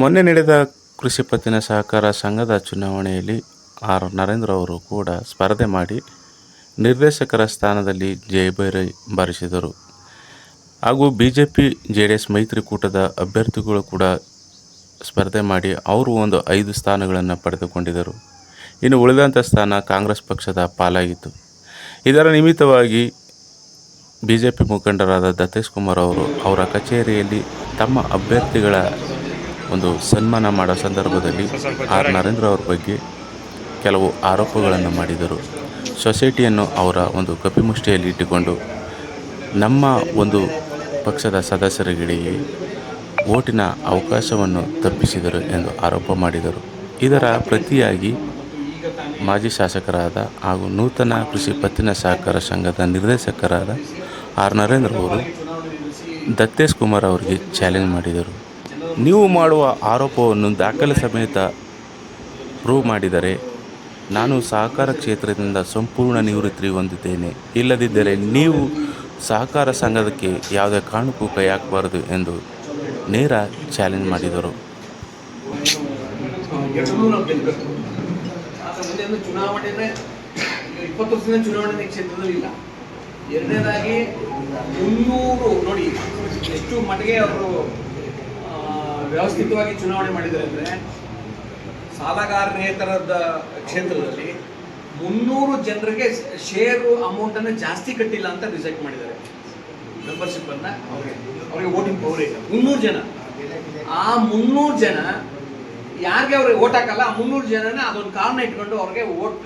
ಮೊನ್ನೆ ನಡೆದ ಕೃಷಿ ಪತ್ತಿನ ಸಹಕಾರ ಸಂಘದ ಚುನಾವಣೆಯಲ್ಲಿ ಆರ್ ನರೇಂದ್ರ ಅವರು ಕೂಡ ಸ್ಪರ್ಧೆ ಮಾಡಿ ನಿರ್ದೇಶಕರ ಸ್ಥಾನದಲ್ಲಿ ಜಯಭೈರ ಬಾರಿಸಿದರು. ಹಾಗೂ B J P J D S ಮೈತ್ರಿಕೂಟದ ಅಭ್ಯರ್ಥಿಗಳು ಕೂಡ ಸ್ಪರ್ಧೆ ಮಾಡಿ ಅವರು ಒಂದು ಐದು ಸ್ಥಾನಗಳನ್ನು ಪಡೆದುಕೊಂಡಿದ್ದರು. ಇನ್ನು ಉಳಿದಂಥ ಸ್ಥಾನ ಕಾಂಗ್ರೆಸ್ ಪಕ್ಷದ ಪಾಲಾಗಿತ್ತು. ಇದರ ನಿಮಿತ್ತವಾಗಿ ಬಿ ಜೆ ಪಿ ಮುಖಂಡರಾದ ದತೇಶ್ ಕುಮಾರ್ ಅವರು ಅವರ ಕಚೇರಿಯಲ್ಲಿ ತಮ್ಮ ಅಭ್ಯರ್ಥಿಗಳ ಒಂದು ಸನ್ಮಾನ ಮಾಡೋ ಸಂದರ್ಭದಲ್ಲಿ ಆರ್ ನರೇಂದ್ರ ಅವ್ರ ಬಗ್ಗೆ ಕೆಲವು ಆರೋಪಗಳನ್ನು ಮಾಡಿದರು. ಸೊಸೈಟಿಯನ್ನು ಅವರ ಒಂದು ಕಪಿಮುಷ್ಟಿಯಲ್ಲಿ ಇಟ್ಟುಕೊಂಡು ನಮ್ಮ ಒಂದು ಪಕ್ಷದ ಸದಸ್ಯರುಗಳಿಗೆ ಓಟಿನ ಅವಕಾಶವನ್ನು ತಪ್ಪಿಸಿದರು ಎಂದು ಆರೋಪ ಮಾಡಿದರು. ಇದರ ಪ್ರತಿಯಾಗಿ ಮಾಜಿ ಶಾಸಕರಾದ ಹಾಗೂ ನೂತನ ಕೃಷಿ ಪತ್ತಿನ ಸಹಕಾರ ಸಂಘದ ನಿರ್ದೇಶಕರಾದ ಆರ್ ನರೇಂದ್ರ ಅವರು ದತ್ತೇಶ್ ಕುಮಾರ್ ಅವರಿಗೆ ಚಾಲೆಂಜ್ ಮಾಡಿದರು. ನೀವು ಮಾಡುವ ಆರೋಪವನ್ನು ದಾಖಲೆ ಸಮೇತ ಪ್ರೂವ್ ಮಾಡಿದರೆ ನಾನು ಸಹಕಾರ ಕ್ಷೇತ್ರದಿಂದ ಸಂಪೂರ್ಣ ನಿವೃತ್ತಿ ಹೊಂದಿದ್ದೇನೆ. ಇಲ್ಲದಿದ್ದರೆ ನೀವು ಸಹಕಾರ ಸಂಘಕ್ಕೆ ಯಾವುದೇ ಕಾರಣಕ್ಕೂ ಕೈ ಹಾಕಬಾರದು ಎಂದು ನೇರ ಚಾಲೆಂಜ್ ಮಾಡಿದರು. ಇಪ್ಪತ್ತು ವರ್ಷದಿಂದ ಚುನಾವಣೆ ಕ್ಷೇತ್ರದಲ್ಲಿ ಇಲ್ಲ. ಎರಡನೇದಾಗಿ ಮುನ್ನೂರು, ನೋಡಿ, ಎಷ್ಟು ಮಟ್ಟಿಗೆ ಅವರು ವ್ಯವಸ್ಥಿತವಾಗಿ ಚುನಾವಣೆ ಮಾಡಿದ್ದಾರೆ ಅಂದರೆ ಸಾಲಗಾರನೇತರದ ಕ್ಷೇತ್ರದಲ್ಲಿ ಮುನ್ನೂರು ಜನರಿಗೆ ಶೇರು ಅಮೌಂಟನ್ನು ಜಾಸ್ತಿ ಕಟ್ಟಿಲ್ಲ ಅಂತ ರಿಸೆಕ್ಟ್ ಮಾಡಿದ್ದಾರೆ. ಮೆಂಬರ್ಶಿಪ್ ಅನ್ನ ಅವ್ರಿಗೆ ವೋಟಿಂಗ್ ಪವರ್ ಇಲ್ಲ. ಮುನ್ನೂರು ಜನ. ಆ ಮುನ್ನೂರು ಜನ ಯಾರಿಗೆ ಅವ್ರಿಗೆ ಓಟ್ ಹಾಕಲ್ಲ, ಆ ಮುನ್ನೂರು ಜನನ ಅದೊಂದು ಕಾರಣ ಇಟ್ಕೊಂಡು ಅವ್ರಿಗೆ ಓಟ್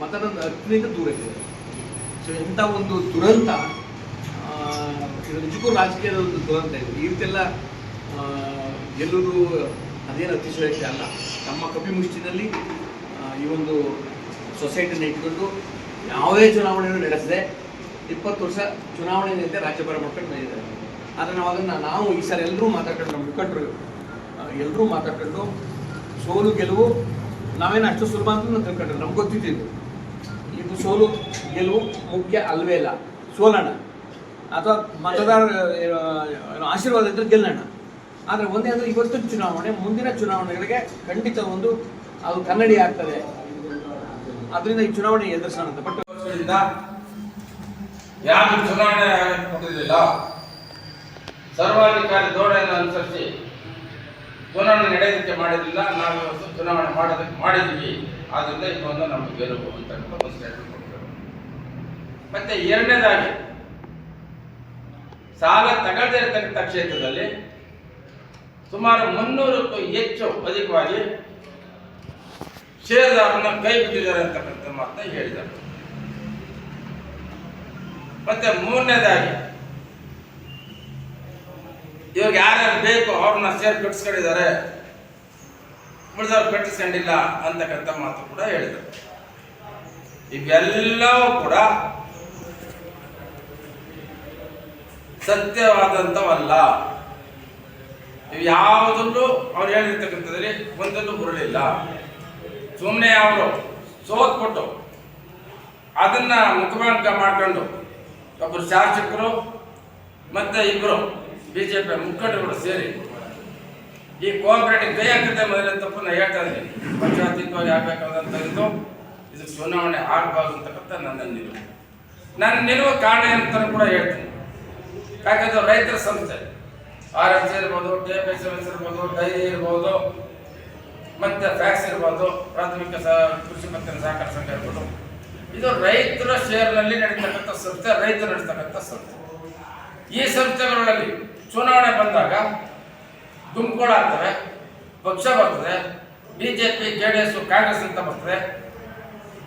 ಮತದಾನ ಹತ್ತಿನಿಂದ ದೂರ ಇದ್ದಾರೆ. ಸೊ ಇಂಥ ಒಂದು ದುರಂತ ಇದು ನಿಜಕ್ಕೂ ರಾಜಕೀಯದ ಒಂದು ದುರಂತ ಇದೆ. ಈ ಗೆಲ್ಲುವುದು ಅದೇನು ಅತಿಶಯೋಕ್ತಿ ಅಲ್ಲ. ನಮ್ಮ ಕಪಿ ಮುಷ್ಟಿನಲ್ಲಿ ಈ ಒಂದು ಸೊಸೈಟಿನ ಇಟ್ಕೊಂಡು ಯಾವುದೇ ಚುನಾವಣೆಯನ್ನು ನಡೆಸದೆ ಇಪ್ಪತ್ತು ವರ್ಷ ಚುನಾವಣೆ ನಿಂತೆ ರಾಜ್ಯಭಾರ ಮಾಡ್ಕೊಂಡು ಬಂದಿದ್ದಾರೆ ಆದರೆ ನಾವು ಅದನ್ನು, ನಾವು ಈ ಸಲ ಎಲ್ಲರೂ ಮಾತಾಡ್ಕೊಂಡು, ನಮ್ಮ ಮುಖಂಡರು ಎಲ್ಲರೂ ಮಾತಾಡ್ಕೊಂಡು ಸೋಲು ಗೆಲುವು ನಾವೇನು ಅಷ್ಟು ಸುಲಭ ಅಂತ ನಾವು ತಿಳ್ಕೊಂಡ್ರೆ. ನಮ್ಗೆ ಗೊತ್ತಿದ್ದು ಇದು. ಸೋಲು ಗೆಲುವು ಮುಖ್ಯ ಅಲ್ವೇ ಇಲ್ಲ. ಸೋಲೋಣ ಅಥವಾ ಮತದಾರ ಆಶೀರ್ವಾದ ಇದ್ರೆ ಗೆಲ್ಲೋಣ ಆದರೆ ಒಂದೇ ಅಂದರೆ ಇವತ್ತು ಚುನಾವಣೆ, ಮುಂದಿನ ಚುನಾವಣೆಗಳಿಗೆ ಖಂಡಿತ ಒಂದು ಅದು ಕನ್ನಡಿ ಆಗ್ತದೆ. ಅದರಿಂದ ಈ ಚುನಾವಣೆ ಎದುರಿಸೋಣ ಅಂತ ಬಟ್ ಯಾರು ಚುನಾವಣೆ ಕೊಟ್ಟಿರಲಿಲ್ಲ ಸರ್ವಾಧಿಕಾರಿ ಧೋರಣೆಯನ್ನು ಅನುಸರಿಸಿ ಚುನಾವಣೆ ನಡೆಯೋದಕ್ಕೆ ಮಾಡಿರಲಿಲ್ಲ. ನಾವು ಇವತ್ತು ಚುನಾವಣೆ ಮಾಡೋದಕ್ಕೆ ಮಾಡಿದ್ವಿ ಆದ್ರಿಂದ ಇದೊಂದು ನಮ್ಮ ಗೆಲುವು ಅಂತ ಒಂದು ಸ್ಟೇಟ್ಮೆಂಟ್ ಮತ್ತೆ ಎರಡನೇದಾಗಿ, ಸಾಲ ತಗೊಳ್ಳದೇ ಇರತಕ್ಕಂಥ ಕ್ಷೇತ್ರದಲ್ಲಿ ಸುಮಾರು ಮುನ್ನೂರಕ್ಕೂ ಹೆಚ್ಚು ಅಧಿಕವಾಗಿ ಷೇರುದಾರನ ಕೈ ಬಿಟ್ಟಿದ್ದಾರೆ ಅಂತಕ್ಕಂಥ ಮಾತನ್ನ ಹೇಳಿದರು ಮತ್ತೆ ಮೂರನೇದಾಗಿ, ಇವಾಗ ಯಾರ್ಯಾರು ಬೇಕು ಅವ್ರನ್ನ ಸೇರ್ ಕಟ್ಟಿಸ್ಕೊಂಡಿದ್ದಾರೆ ಉಳಿದವ್ರು ಕಟ್ಟಿಸ್ಕೊಂಡಿಲ್ಲ ಅಂತಕ್ಕಂಥ ಮಾತು ಕೂಡ ಹೇಳಿದರು ಇವೆಲ್ಲವೂ ಕೂಡ ಸತ್ಯವಾದಂಥವಲ್ಲ ಇವು ಯಾವುದಲ್ಲೂ ಅವ್ರು ಹೇಳಿರ್ತಕ್ಕಂಥದ್ರಲ್ಲಿ ಒಂದಲ್ಲೂ ಬರಲಿಲ್ಲ ಸುಮ್ಮನೆ ಅವರು ಸೋತ್ಬಿಟ್ಟು ಅದನ್ನ ಮುಖಭಂಗ ಮಾಡ್ಕೊಂಡು ಒಬ್ಬರು ಶಾಸಕರು ಮತ್ತೆ ಇಬ್ಬರು ಬಿ ಜೆ ಪಿ ಮುಖಂಡರುಗಳು ಸೇರಿ ಈ ಕೋಆಪರೇಟಿವ್ ಕೈ ಹಾಕದೆ ಮೊದಲೇ ನಾನು ಹೇಳ್ತಾ ಇದ್ದೀನಿ. ಪಕ್ಷಾತೀತವಾಗಿ ಆಗ್ಬೇಕಾದಂತ ಇದು ಇದು ಚುನಾವಣೆ ಆಗಬಾರ್ದು ಅಂತಕ್ಕಂಥ ನನ್ನ ನಿಲುವು. ನನ್ನ ನಿಲುವು ಕಾರಣ ಅಂತ ಕೂಡ ಹೇಳ್ತೀನಿ. ಯಾಕಂದ್ರೆ ರೈತರ ಸಂಸ್ಥೆ. ಆರ್ ಎಸ್ ಸಿ ಇರ್ಬೋದು, ಟೇಪ್ ಎಸ್ ಇರ್ಬೋದು ಡೈರಿ ಇರ್ಬೋದು, ಮತ್ತೆ ಫ್ಯಾಕ್ಸ್ ಇರ್ಬೋದು, ಪ್ರಾಥಮಿಕ ಕೃಷಿ ಮತ್ತೆ ಸಹಕಾರ ಸಂಘ ಇರ್ಬೋದು. ಇದು ರೈತರ ಶೇರ್ನಲ್ಲಿ ನಡೀತಕ್ಕಂಥ ಸಂಸ್ಥೆ, ರೈತರು ನಡೆಸ್ತಕ್ಕಂಥ ಸಂಸ್ಥೆ. ಈ ಸಂಸ್ಥೆಗಳಲ್ಲಿ ಚುನಾವಣೆ ಬಂದಾಗ ತುಂಬಿಕೊಳ್ಳಾಗ್ತವೆ ಪಕ್ಷ ಬರ್ತದೆ, BJP J D S Congress ಅಂತ ಬರ್ತದೆ.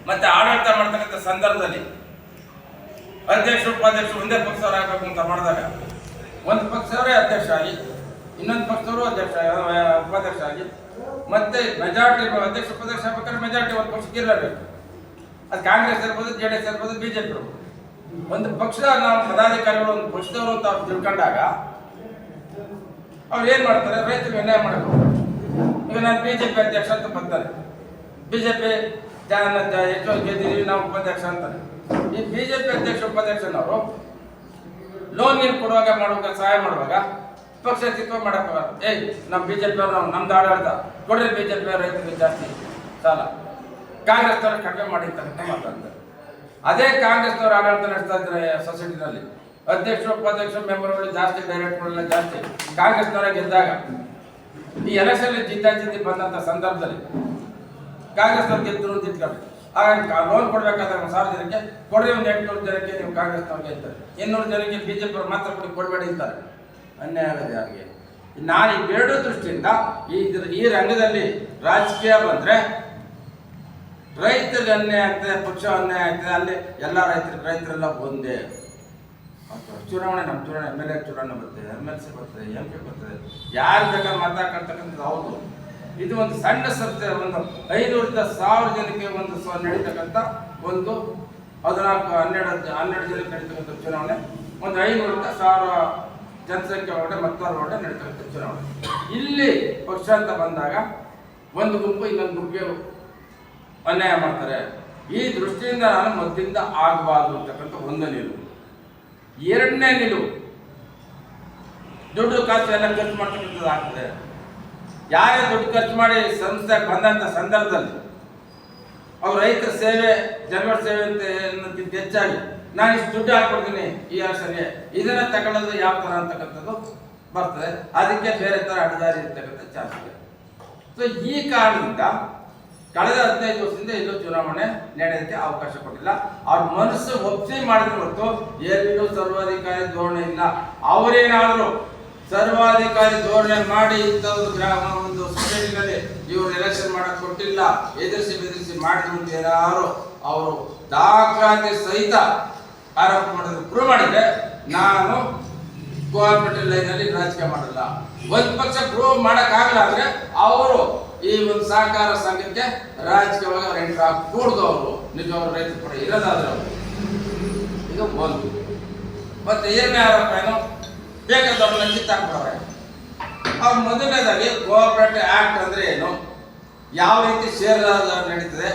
ಮತ್ತೆ ಆಡಳಿತ ಮಾಡ್ತಕ್ಕಂಥ ಸಂದರ್ಭದಲ್ಲಿ ಅಧ್ಯಕ್ಷ ಉಪಾಧ್ಯಕ್ಷರು ಒಂದೇ ಪಕ್ಷದವ್ರು ಆಗಬೇಕು ಅಂತ ಮಾಡಿದಾಗ ಒಂದು ಪಕ್ಷದವರೇ ಅಧ್ಯಕ್ಷ ಆಗಿ ಇನ್ನೊಂದು ಪಕ್ಷದವರು ಅಧ್ಯಕ್ಷ ಉಪಾಧ್ಯಕ್ಷ ಆಗಿ ಮತ್ತೆ ಮೆಜಾರಿಟಿ ಅಧ್ಯಕ್ಷ ಉಪಾಧ್ಯಕ್ಷ ಆಗ್ಬೇಕಾದ್ರೆ ಮೆಜಾರಿಟಿ ಒಂದು ಪಕ್ಷಕ್ಕೆ ಇರಲೇಬೇಕು. ಅದು ಕಾಂಗ್ರೆಸ್ ಇರ್ಬೋದು ಜೆ ಡಿ ಎಸ್ ಇರ್ಬೋದು. ಬಿ ಜೆ ಪಿ ಒಂದು ಪಕ್ಷದ ನಾವು ಪದಾಧಿಕಾರಿಗಳು ಒಂದು ಪಕ್ಷದವರು ಅಂತ ಅವ್ರು ತಿಳ್ಕೊಂಡಾಗ, ಅವ್ರು ಏನು ಮಾಡ್ತಾರೆ? ರೈತರಿಗೆ ಅನ್ಯಾಯ ಮಾಡಬೇಕು. ಈಗ ನಾನು ಬಿ ಜೆ ಪಿ ಅಧ್ಯಕ್ಷ ಅಂತ ಬರ್ತಾರೆ ಬಿ ಜೆ ಪಿ ಹೆಚ್ಚು ಗೆದ್ದಿದ್ದೀವಿ ನಾವು ಉಪಾಧ್ಯಕ್ಷ ಅಂತಾರೆ. ಈ ಬಿ ಜೆ ಪಿ ಅಧ್ಯಕ್ಷ, ಉಪಾಧ್ಯಕ್ಷನವರು ಲೋನ್ ಗೀನ್ ಕೊಡುವಾಗ ಮಾಡುವಾಗ, ಸಹಾಯ ಮಾಡುವಾಗ? ಪಕ್ಷ ಚಿತ್ವ ಮಾಡಕ್ಕಾಗಲ್ಲ ಏಯ್ ನಮ್ಮ ಬಿ ಜೆ ಪಿ ಅವರು ನಮ್ದು ಆಡಳಿತ. ಕೊಡ್ರಿ ಬಿ ಜೆ ರೈತರಿಗೆ ಜಾಸ್ತಿ ಸಾಲ. ಕಾಂಗ್ರೆಸ್ನವರು ಕಡಿಮೆ ಮಾಡಿ ಮಾತಾಡ್ತಾರೆ ಅದೇ ಕಾಂಗ್ರೆಸ್ನವರು ಆಡಳಿತ ನಡೆಸ್ತಾ ಇದ್ದಾರೆ ಸೊಸೈಟಿನಲ್ಲಿ. ಅಧ್ಯಕ್ಷರು, ಉಪಾಧ್ಯಕ್ಷರು, ಮೆಂಬರ್ಗಳು ಜಾಸ್ತಿ ಡೈರೆಕ್ಟರ್ಗಳೆಲ್ಲ ಜಾಸ್ತಿ. ಕಾಂಗ್ರೆಸ್ನವರ ಗೆದ್ದಾಗ, ಈ ಎಲೆಕ್ಷನ್ ಜಿದ್ದಾಜಿದ್ದಿ ಬಂದಂಥ ಸಂದರ್ಭದಲ್ಲಿ ಕಾಂಗ್ರೆಸ್ನವ್ರು ಗೆದ್ದರು ಅಂತ ಇಟ್ಕೊಳ್ಳಿ ಆಗ ಲೋನ್ ಕೊಡ್ಬೇಕಾದ್ರೆ ಒಂದು ಸಾವಿರ ಜನಕ್ಕೆ ಕೊಡ್ರಿ, ಒಂದು ಎಂಟುನೂರು ಜನಕ್ಕೆ ನೀವು ಕಾಂಗ್ರೆಸ್ನವ್ರಿಗೆ ಇರ್ತಾರೆ ಇನ್ನೂರು ಜನಕ್ಕೆ ಬಿ ಜೆ ಪಿ ಅವ್ರು ಮಾತ್ರ ಕೊಡಿ ಕೊಡಬೇಡಿ ಅಂತಾರೆ. ಅನ್ಯಾಯ ಆಗಿದೆ ಅವರಿಗೆ ನಾನು ಈ ಎರಡೂ ದೃಷ್ಟಿಯಿಂದ ಈ ಈ ರಂಗದಲ್ಲಿ ರಾಜಕೀಯ ಬಂದ್ರೆ ರೈತರಿಗೆ ಅನ್ಯಾಯ ಆಗ್ತದೆ, ಪಕ್ಷ ಅನ್ಯಾಯ ಆಗ್ತದೆ, ಅಲ್ಲಿ ಎಲ್ಲ ರೈತರು ರೈತರೆಲ್ಲ ಒಂದೇ. ಚುನಾವಣೆ ನಮ್ಮ ಚುನಾವಣೆ ಎಂ ಎಲ್ ಎ ಚುನಾವಣೆ ಬರ್ತದೆ ಎಂ ಎಲ್ ಸಿ ಬರ್ತದೆ ಎಂ ಪಿ ಬರ್ತದೆ. ಯಾರು ಬೇಕಾದ್ರೆ ಮಾತಾಡ್ಕೊಳ್ತಕ್ಕಂಥದ್ದು ಹೌದು ಇದು ಒಂದು ಸಣ್ಣ ಸಂಸ್ಥೆ ಒಂದು ಐನೂರಿಂದ ಸಾವಿರ ಜನಕ್ಕೆ ಒಂದು ನಡೀತಕ್ಕಂಥ ಒಂದು ಹದಿನಾಲ್ಕು, ಹನ್ನೆರಡು ಹನ್ನೆರಡು ಜನಕ್ಕೆ ನಡೀತಕ್ಕಂಥ ಚುನಾವಣೆ. ಒಂದು ಐನೂರಿಂದ ಸಾವಿರ ಜನಸಂಖ್ಯೆ ಒಳಗಡೆ ಮತದಾರರ ಒಳಗಡೆ ನಡೀತಕ್ಕಂಥ ಚುನಾವಣೆ. ಇಲ್ಲಿ ಪಕ್ಷ ಅಂತ ಬಂದಾಗ ಒಂದು ಗುಂಪು ಇನ್ನೊಂದು ಗುಂಪಿಗೆ ಅನ್ಯಾಯ ಮಾಡ್ತಾರೆ. ಈ ದೃಷ್ಟಿಯಿಂದ ನಾನು ಮೊದಲಿಂದ ಆಗಬಾರ್ದು ಅಂತಕ್ಕಂಥ ಒಂದು ನಿಲುವು. ಎರಡನೇ ನಿಲುವು, ದುಡ್ಡು ಖರ್ಚು ಎಲ್ಲ ಖರ್ಚು ಮಾಡ್ತಕ್ಕಂಥದ್ದು ಆಗ್ತದೆ ಯಾರೇ ದುಡ್ಡು ಖರ್ಚು ಮಾಡಿ ಸಂಸ್ಥೆಗೆ ಬಂದಂಥ ಸಂದರ್ಭದಲ್ಲಿ ಅವ್ರ ರೈತರ ಸೇವೆ, ಜನರ ಸೇವೆ ಅಂತ ಹೆಚ್ಚಾಗಿ ನಾನು ಇಷ್ಟು ದುಡ್ಡು ಹಾಕ್ಕೊಡ್ತೀನಿ ಈ ವರ್ಷಕ್ಕೆ ಇದನ್ನ ತಗೊಳ್ಳೋದು ಯಾವ ಥರ ಅಂತಕ್ಕಂಥದ್ದು ಬರ್ತದೆ. ಅದಕ್ಕೆ ಬೇರೆ ಥರ ಅಡ್ಡದಾರಿ ಇರ್ತಕ್ಕಂಥ ಚಾನ್ಸ್ ಇದೆ. ಸೊ ಈ ಕಾರಣದಿಂದ ಕಳೆದ ಹದಿನೈದು ವರ್ಷದಿಂದ ಎಲ್ಲೂ ಚುನಾವಣೆ ನಡೆಯೋದಕ್ಕೆ ಅವಕಾಶ ಕೊಟ್ಟಿಲ್ಲ. ಅವ್ರ ಮನಸ್ಸು ಒಪ್ಸಿ ಮಾಡಿದ್ರೆ ಹೊರತು ಎಲ್ಲೂ ಸರ್ವಾಧಿಕಾರಿ ಧೋರಣೆ ಇಲ್ಲ. ಅವರೇನಾದ್ರು ಸರ್ವಾಧಿಕಾರಿ ಧೋರಣೆ ಮಾಡಿ ಇಂಥ ಗ್ರಾಮ ಒಂದು ಸೊಸೈಟಿನಲ್ಲಿ ಇವರು ಎಲೆಕ್ಷನ್ ಮಾಡಕ್ ಕೊಟ್ಟಿಲ್ಲ. ಎದುರಿಸಿ ಬೆದರಿಸಿ ಮಾಡಿದ್ರು ಏನಾದ್ರು ಅವರು ದಾಖಲಾತಿ ಸಹಿತ ಆರೋಪ ಮಾಡಿದ್ರು. ಪ್ರೂವ್ ಮಾಡಿದ್ರೆ ನಾನು ಕೋಆಪರೇಟಿವ್ ಲೈನ್ ಅಲ್ಲಿ ರಾಜಕೀಯ ಮಾಡಲ್ಲ. ಒಂದ್ ಪಕ್ಷ ಪ್ರೂವ್ ಮಾಡಕ್ ಆಗಲ್ಲ ಅಂದ್ರೆ ಅವರು ಈ ಒಂದು ಸಹಕಾರ ಸಂಘಕ್ಕೆ ರಾಜಕೀಯವಾಗಿ ಅವ್ರು ಎಂಟ್ರ್ ಹಾಕೂಡ್ದು ಅವರು. ನಿಜವಾದ ರೈತರು ಕೂಡ ಇರೋದಾದ್ರೆ ಅವರು. ಇದು ಒಂದು. ಮತ್ತೆ ಏನೇ ಆರೋಪ ಏನು? ಬೇಕಾದವ್ರನ್ನ ಕಿತ್ತಾಕ್ಬಿಡವ್ರೆ ಅವ್ರ ಮೊದಲನೇದಾಗಿ ಕೋಆಪರೇಟಿವ್ ಆಕ್ಟ್ ಅಂದ್ರೆ ಏನು? ಯಾವ ರೀತಿ ಷೇರ್ ನಡೀತದೆ?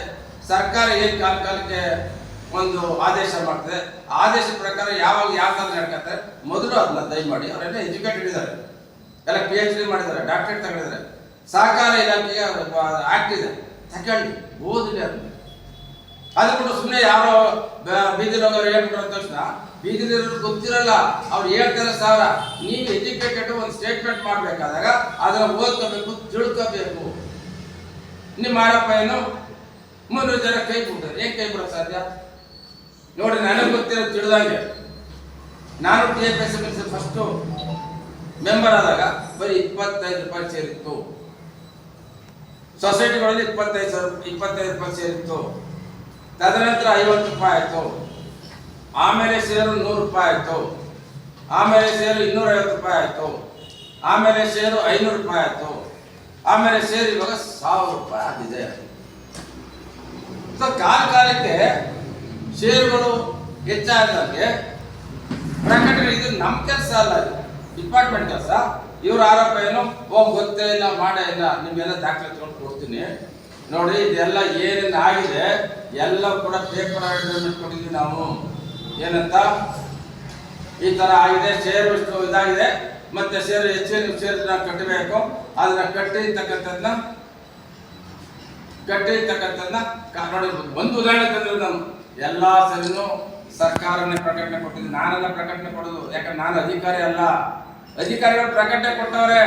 ಸರ್ಕಾರ ಏನ್ ಕಾಲ ಕಾಲಕ್ಕೆ ಒಂದು ಆದೇಶ ಮಾಡ್ತದೆ? ಆದೇಶ ಪ್ರಕಾರ ಯಾವಾಗ ಯಾವ ಥರ ನಡ್ಕತ್ತಾರೆ ಮೊದಲು ಅದನ್ನ ದಯಮಾಡಿ ಅವರೆಲ್ಲ ಎಜುಕೇಟೆಡ್ ಇದ್ದಾರೆ. ಎಲ್ಲ ಪಿ ಎಚ್ ಡಿ ಮಾಡಿದ್ದಾರೆ ಡಾಕ್ಟರೇಟ್ ತಗೊಂಡಿದ್ದಾರೆ. ಸಹಕಾರ ಇಲಾಖೆಗೆ ಆಕ್ಟ್ ಇದೆ. ತಗೊಳ್ಳಿ ಓದಿದೆ ಅದನ್ನ. ಅದು ಕೂಡ ಸುಮ್ಮನೆ ಯಾರೋ ಬೀದಿ ಹೋಗೋರು ಹೇಳ್ಬಿಟ್ರು ತಕ್ಷಣ ಬೀದಿಲಿ ಗೊತ್ತಿರಲ್ಲ. ಅವ್ರು ಹೇಳ್ತಾರೆ ಸಾವಿರ ನೀವು ಎಜುಕೇಟೆಡ್ ಒಂದು ಸ್ಟೇಟ್ಮೆಂಟ್ ಮಾಡಬೇಕಾದಾಗ ಅದರ ಓದ್ಕೋಬೇಕು, ತಿಳ್ಕೋಬೇಕು. ನಿಮ್ಮ ಆರೋಪ ಏನು? ಮುನ್ನೂರು ಜನ ಕೈ ಬಿಡ್ತಾರೆ ಏನ್ ಕೈ ಬಿಡೋಕೆ ಸಾಧ್ಯ? ನೋಡಿ, ನನಗೆ ಗೊತ್ತಿರೋದು ತಿಳಿದಂಗೆ, ನಾನು T F S M first member ಆದಾಗ ಬರೀ ಇಪ್ಪತ್ತೈದು ರೂಪಾಯಿ ಸೇರಿತ್ತು. ಸೊಸೈಟಿಗಳಲ್ಲಿ ಇಪ್ಪತ್ತೈದು ಸಾವಿರ, ಇಪ್ಪತ್ತೈದು ರೂಪಾಯಿ ಸೇರಿತ್ತು. ತದನಂತರ ಐವತ್ತು ರೂಪಾಯಿ ಆಯ್ತು. ಆಮೇಲೆ ಸೇರು ನೂರು ರೂಪಾಯಿ ಆಯ್ತು. ಆಮೇಲೆ ಸೇರು ಇನ್ನೂರ ಐವತ್ತು ರೂಪಾಯಿ ಆಯ್ತು. ಆಮೇಲೆ ಸೇರು ಐನೂರು ರೂಪಾಯಿ ಆಯ್ತು. ಆಮೇಲೆ ಸೇರು ಇವಾಗ ಸಾವಿರ ರೂಪಾಯಿ ಆಗಿದೆ. ಕಾಲ ಕಾಲಕ್ಕೆ ಷೇರುಗಳು ಹೆಚ್ಚಾದಂಗೆ ಪ್ರಕಟಣೆ, ಇದು ನಮ್ಮ ಕೆಲಸ ಅಲ್ಲ ಡಿಪಾರ್ಟ್ಮೆಂಟ್ ಕೆಲಸ. ಇವ್ರ ಆರೋಪ ಏನು? ಓ, ಗೊತ್ತೇ ಇಲ್ಲ, ಮಾಡೇ ಇಲ್ಲ. ನಿಮ್ಗೆಲ್ಲ ದಾಖಲೆ ತಗೊಂಡು ಕೊಡ್ತೀನಿ. ನೋಡಿ, ಇದೆಲ್ಲ ಏನೇನು ಆಗಿದೆ? ಎಲ್ಲ ಕೂಡ ಪೇಪರ್ ಕೊಟ್ಟಿದ್ವಿ ನಾವು. ಏನಂತ? ಈ ತರ ಆಗಿದೆ ಸೇರು ಇಷ್ಟು ಇದಾಗಿದೆ. ಮತ್ತೆ ಸೇರು ಹೆಚ್ಚಿನ ಶೇರ್ ಕಟ್ಟಬೇಕು. ಅದನ್ನ ಕಟ್ಟಿರ್ತಕ್ಕಂಥದ್ದನ್ನ ಕಟ್ಟಿ ಇರ್ತಕ್ಕಂಥದ್ದನ್ನ ನೋಡಿ ಒಂದು ಉದಾಹರಣೆ ತಂದ್ರೆ ನಾನು ಎಲ್ಲಾ ಸರಿನೂ ಸರ್ಕಾರನೇ ಪ್ರಕಟಣೆ ಕೊಟ್ಟಿದ್ದೆ ನಾನೆಲ್ಲ ಪ್ರಕಟಣೆ ಕೊಡೋದು. ಯಾಕಂದ್ರೆ ನಾನು ಅಧಿಕಾರಿ ಅಲ್ಲ. ಅಧಿಕಾರಿಗಳು ಪ್ರಕಟಣೆ ಕೊಟ್ಟವ್ರೆ.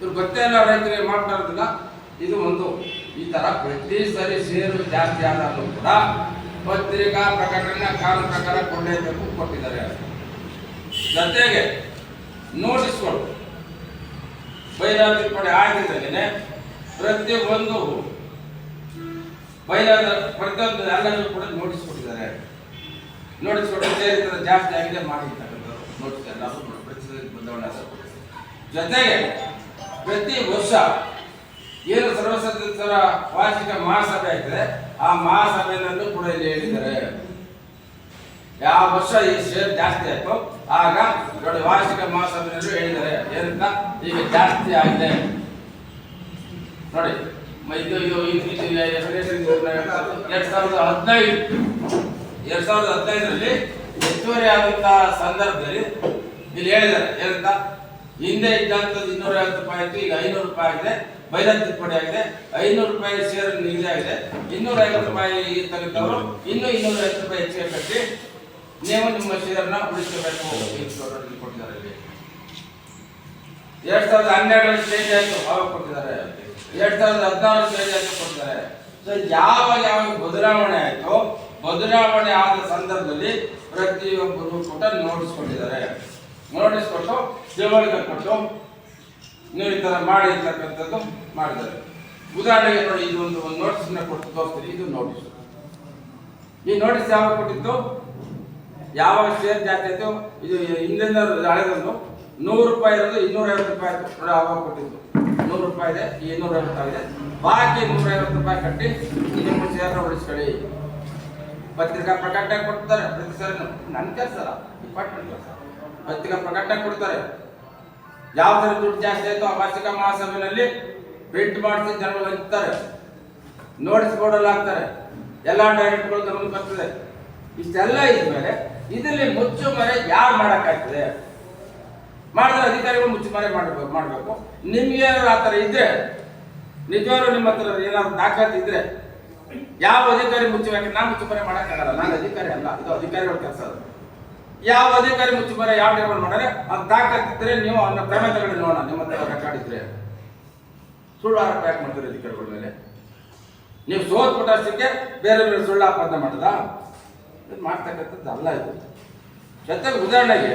ಇವ್ರು ಗೊತ್ತೇ ಇಲ್ಲ ರೈತರಿಗೆ ಮಾಡ್ತಾ ಇರೋದಿಲ್ಲ. ಇದು ಒಂದು ಈ ತರ ಪ್ರತಿ ಸರಿ ಸೇರು ಜಾಸ್ತಿ ಆದಾಗಲೂ ಕೂಡ ಪತ್ರಿಕಾ ಪ್ರಕಟಣೆ ಕಾಲ ಪ್ರಕಾರ ಕೊಡಲೇಬೇಕು ಕೊಟ್ಟಿದ್ದಾರೆ. ಜೊತೆಗೆ ನೋಟಿಸ್ಗಳು ಬೈಲಾದ ಪಡೆ ಆಗಿದ್ದಾಗೇನೆ ಪ್ರತಿಯೊಂದು ಬೈಲಾದ ಪ್ರತಿಯೊಂದು ಎಲ್ಲರಿಗೂ ಕೂಡ ನೋಟಿಸ್ ಕೊಟ್ಟಿದ್ದಾರೆ. ನೋಟಿಸ್ ಕೊಟ್ಟು ಜಾಸ್ತಿ ಆಗಿದೆ ಮಾಡಿರ್ತಕ್ಕಂಥದ್ದು ನೋಟಿಸ್ ಎಲ್ಲರೂ ಬದಲಾವಣೆ. ಜೊತೆಗೆ ಪ್ರತಿ ವರ್ಷ ಏನು ಸರ್ವ ಸದಸ್ಯರ ವಾರ್ಷಿಕ ಮಹಾಸಭೆ ಆಗ್ತದೆ ಆ ಮಹಾಸಭೆಯನ್ನು ಕೂಡ ಇಲ್ಲಿ ಹೇಳಿದ್ದಾರೆ. ಯಾವ ವರ್ಷ ಈ ಶೇರ್ ಜಾಸ್ತಿ ಆಯ್ತು ಆಗ ನೋಡಿ ವಾರ್ಷಿಕ ಮಹಾಸಭೆಯಲ್ಲೂ ಹೇಳಿದ್ದಾರೆ. ಏನಂತ? ಈಗ ಜಾಸ್ತಿ ಆಗಿದೆ. ನೋಡಿ ಎರಡ್ ಸಾವಿರದ ಹದಿನೈದು, ಎರಡ್ ಸಾವಿರದ ಹದಿನೈದರಲ್ಲಿ ಹೆಚ್ಚುವರಿ ಆದಂತಹ ಸಂದರ್ಭದಲ್ಲಿ ಇಲ್ಲಿ ಹೇಳಿದ್ದಾರೆ. ಏನಂತ? ಹಿಂದೆ ಇದ್ದಂಥದ್ದು ಇನ್ನೂರ ಐವತ್ತು ರೂಪಾಯಿ ಆಯ್ತು, ಈಗ ಐನೂರು ರೂಪಾಯಿ ಆಗಿದೆ. ಬೈಲ ತಿದ್ದುಪಡಿ ಆಗಿದೆ. ಐನೂರು ರೂಪಾಯಿ ಶೇರ್ ನಿಗದಿ ಆಗಿದೆ ಇನ್ನೂರ ಐವತ್ತು ರೂಪಾಯಿ ತೆಗೆದವರು ಇನ್ನೂ ಇನ್ನೂರ ಐವತ್ತು ರೂಪಾಯಿ ಹೆಚ್ಚಿಗೆ ಕಟ್ಟಿ ನೀವು ನಿಮ್ಮ ಶೇರ್ನ ಉಳಿಸಬೇಕು ಕೊಟ್ಟಿದ್ದಾರೆ ಎರಡ್ ಸಾವಿರದ ಹನ್ನೆರಡರಲ್ಲಿ ಚೇಂಜ್ ಆಯ್ತು ಅವಾಗ ಕೊಟ್ಟಿದ್ದಾರೆ. ಎರಡ್ ಸಾವಿರದ ಹದಿನಾರು ಚೇಂಜ್ ಆಯ್ತು ಕೊಟ್ಟಿದ್ದಾರೆ. ಸೊ ಯಾವಾಗ ಯಾವಾಗ ಬದಲಾವಣೆ ಆಯ್ತು, ಬದಲಾವಣೆ ಆದ ಸಂದರ್ಭದಲ್ಲಿ ಪ್ರತಿಯೊಬ್ಬರು ಕೂಡ ನೋಟಿಸ್ ಕೊಟ್ಟಿದ್ದಾರೆ. ನೋಟಿಸ್ ಕೊಟ್ಟು ತಿಳುವಳಿಕೆ ಕೊಟ್ಟು ನೀವು ತರ ಮಾಡಿ ಅಂತಕ್ಕಂಥದ್ದು ಮಾಡಿದ್ದಾರೆ. ಉದಾಹರಣೆಗೆ ನೋಡಿ, ಇದು ಒಂದು ಒಂದು ನೋಟಿಸ್ನ ಕೊಟ್ಟು ತೋರಿಸ್ತೀನಿ. ಇದು ನೋಟಿಸ್ ಈ ನೋಟಿಸ್ ಯಾವಾಗ ಕೊಟ್ಟಿತ್ತು? ಯಾವ ಶೇರ್ ಜಾಸ್ತಿ ಆಯ್ತು? ಇದು ಹಿಂದಿನ ಹಳೆದೊಂದು ನೂರು ರೂಪಾಯಿ ಇರೋದು ಇನ್ನೂರ ಐವತ್ತು ರೂಪಾಯಿ ಆಯ್ತು. ನೋಡಿ, ಆವಾಗ ಕೊಟ್ಟಿದ್ದು ನೂರು ರೂಪಾಯಿ ಇದೆ, ಈ ಆಗಿದೆ. ಬಾಕಿ ನೂರ ಐವತ್ತು ರೂಪಾಯಿ ಕಟ್ಟಿ ನಿಮ್ಮ ಶೇರ್ನ ಉಳಿಸ್ಕೊಳ್ಳಿ. ಪತ್ರಿಕಾ ಪ್ರಕಟಣೆ ಕೊಡ್ತಾರೆ. ಪ್ರತಿ ಸರಿ ನನ್ನ ಕೆಲಸ ಡಿಪಾರ್ಟ್ಮೆಂಟ್ ಕೆಲಸ. ಪತ್ರಿಕಾ ಪ್ರಕಟಣೆ ಕೊಡ್ತಾರೆ. ಯಾವ ಥರ ದುಡ್ಡು ಜಾಸ್ತಿ ಆಯ್ತು ಆ ವಾರ್ಷಿಕ ಮಹಾಸಭೆಯಲ್ಲಿ ಪ್ರಿಂಟ್ ಮಾಡಿಸಿ ಜನಗಳು ಹಂಚ್ತಾರೆ ನೋಟಿಸ್ ಬೋರ್ಡಲ್ಲಿ ಹಾಕ್ತಾರೆ. ಎಲ್ಲ ಡೈರೆಕ್ಟ್ಗಳು ನಮಗೆ ಬರ್ತದೆ. ಇಷ್ಟೆಲ್ಲ ಇದ್ಮೇಲೆ ಇದರಲ್ಲಿ ಮುಚ್ಚು ಮರೆ ಯಾರು ಮಾಡೋಕ್ಕಾಗ್ತದೆ? ಮಾಡಿದ್ರೆ ಅಧಿಕಾರಿಗಳು ಮುಚ್ಚು ಮರೆ ಮಾಡಬೇಕು ಮಾಡಬೇಕು. ನಿಮ್ಗೆ ಆ ಥರ ಇದ್ರೆ, ನಿಜವಾಗ್ಲೂ ನಿಮ್ಮ ಹತ್ರ ಏನಾದ್ರು ದಾಖಲಾತಿ ಇದ್ರೆ, ಯಾವ ಅಧಿಕಾರಿ ಮುಚ್ಚಬೇಕು ನಾನು ಮುಚ್ಚು ಮರೆ ಮಾಡೋಕ್ಕಾಗಲ್ಲ. ನಾನು ಅಧಿಕಾರಿ ಅಲ್ಲ. ಇದು ಅಧಿಕಾರಿಗಳ ಕೆಲಸ ಅದು. ಯಾವ ಅಧಿಕಾರಿ ಮುಚ್ಚು ಮರೆ ಯಾವ ಟೈಮಲ್ಲಿ ಮಾಡಿದ್ರೆ ಅದು ಇದ್ರೆ ನೀವು ಅವನ ಕ್ರಮ ತಗೊಂಡು ನೋಡೋಣ, ನಿಮ್ಮ ಹತ್ರ ಇದ್ರೆ ಸುಳ್ಳು ಆರೋಪ ಯಾಕೆ ಮಾಡ್ತಾರೆ ಅಧಿಕಾರಿಗಳ ಮೇಲೆ? ನೀವು ಸೋತ್ ಬಿಟ್ಟಷ್ಟಕ್ಕೆ ಬೇರೆ ಬೇರೆ ಸುಳ್ಳು ಆಪಾದನೆ ಮಾಡದ? ಇದು ಮಾಡ್ತಕ್ಕಂಥದ್ದು ಅಲ್ಲ ಇದು. ಜೊತೆಗೆ ಉದಾಹರಣೆಗೆ